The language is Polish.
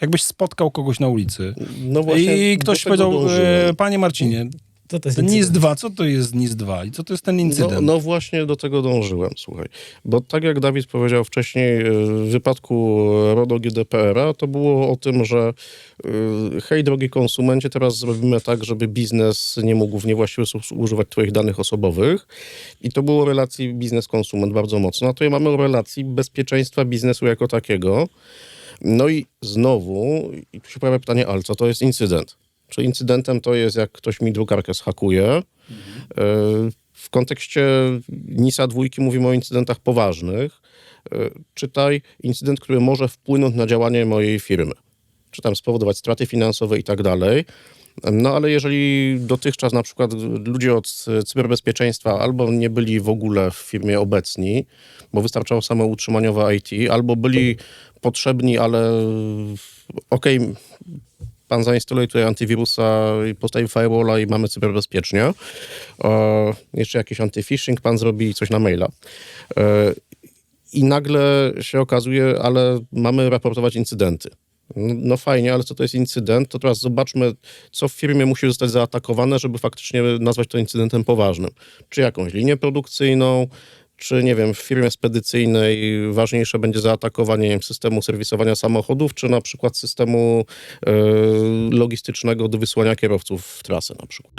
Jakbyś spotkał kogoś na ulicy No właśnie i ktoś powiedział, e, panie Marcinie, To, to NIS incydent. 2, co to jest NIS 2 i co to jest ten incydent? No, no właśnie do tego dążyłem, słuchaj. Bo tak jak Dawid powiedział wcześniej, e, w wypadku RODO GDPR-a to było o tym, że e, hej drogi konsumencie, teraz zrobimy tak, żeby biznes nie mógł w niewłaściwy sposób używać twoich danych osobowych. I to było o relacji biznes-konsument bardzo mocno. A tutaj mamy o relacji bezpieczeństwa biznesu jako takiego. No i znowu, i tu się pojawia pytanie, ale co to jest incydent? Czy incydentem to jest, jak ktoś mi drukarkę schakuje? E, W kontekście NISA dwójki mówimy o incydentach poważnych. E, Czytaj incydent, który może wpłynąć na działanie mojej firmy. Czy tam spowodować straty finansowe i tak dalej. No ale jeżeli dotychczas na przykład ludzie od cyberbezpieczeństwa albo nie byli w ogóle w firmie obecni, bo wystarczało samo utrzymaniowe IT, albo byli potrzebni, ale okej, pan zainstaluje tutaj antywirusa i postawi firewalla i mamy cyberbezpiecznie. E, jeszcze jakiś antyphishing pan zrobi coś na maila. E, I nagle się okazuje, ale mamy raportować incydenty. No, no fajnie, ale co to jest incydent? To teraz zobaczmy, co w firmie musi zostać zaatakowane, żeby faktycznie nazwać to incydentem poważnym. Czy jakąś linię produkcyjną, czy nie wiem, w firmie spedycyjnej ważniejsze będzie zaatakowanie nie wiem, systemu serwisowania samochodów, czy na przykład systemu e, logistycznego do wysłania kierowców w trasę na przykład.